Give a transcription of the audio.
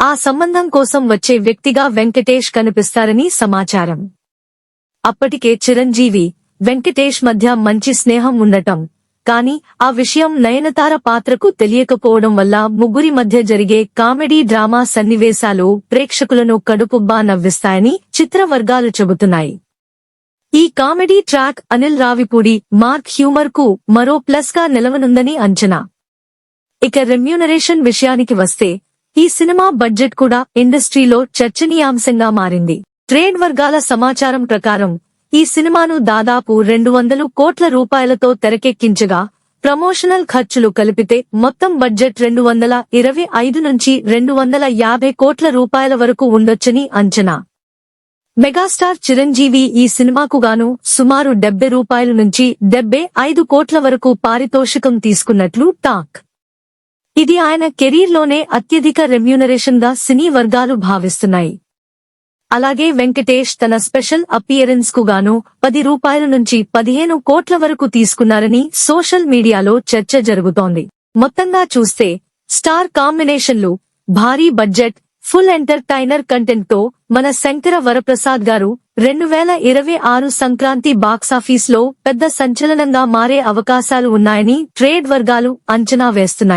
ఆ సంబంధం కోసం వచ్చే వ్యక్తిగా వెంకటేష్ కనిపిస్తారని సమాచారం. అప్పటికే చిరంజీవి వెంకటేష్ మధ్య మంచి స్నేహం ఉండటం. కానీ ఆ విషయం నయనతార పాత్రకు తెలియకపోవడం వల్ల ముగ్గురి మధ్య జరిగే కామెడీ డ్రామా సన్నివేశాలు ప్రేక్షకులను కడుపుబ్బా నవ్విస్తాయని చిత్ర వర్గాలు చెబుతున్నాయి. ఈ comedy track Anil Ravipudi mark హ్యూమర్కు మరో ప్లస్గా నిలవనుందని అంచనా. ఇక రెమ్యూనరేషన్ విషయానికి వస్తే ఈ సినిమా బడ్జెట్ కూడా ఇండస్ట్రీలో చర్చనీయాంశంగా మారింది. ట్రేడ్ వర్గాల సమాచారం ప్రకారం ఈ సినిమాను దాదాపు రెండు వందలు కోట్ల రూపాయలతో తెరకెక్కించగా ప్రమోషనల్ ఖర్చులు కలిపితే మొత్తం బడ్జెట్ రెండు వందల ఇరవై ఐదు నుంచి రెండు వందల యాభై కోట్ల రూపాయల వరకు ఉండొచ్చని అంచనా. మెగాస్టార్ చిరంజీవి ఈ సినిమాకు గాను సుమారు డెబ్బై రూపాయల నుంచి డెబ్బై ఐదు కోట్ల వరకు పారితోషికం తీసుకున్నట్లు టాక్. ఇది ఆయన కెరీర్లోనే అత్యధిక రెమ్యూనరేషన్గా సినీ వర్గాలు భావిస్తున్నాయి. అలాగే వెంకటేష్ తన స్పెషల్ అపియరెన్స్కు గాను పది రూపాయల నుంచి పదిహేను కోట్ల వరకు తీసుకున్నారని సోషల్ మీడియాలో చర్చ జరుగుతోంది. మొత్తంగా చూస్తే స్టార్ కాంబినేషన్లు భారీ బడ్జెట్ ఫుల్ ఎంటర్టైనర్ కంటెంట్తో మన శంకర వరప్రసాద్ గారు రెండు వేల ఇరవై ఆరు సంక్రాంతి బాక్సాఫీస్లో పెద్ద సంచలనంగా మారే అవకాశాలు ఉన్నాయని ట్రేడ్ వర్గాలు అంచనా వేస్తున్నాయి.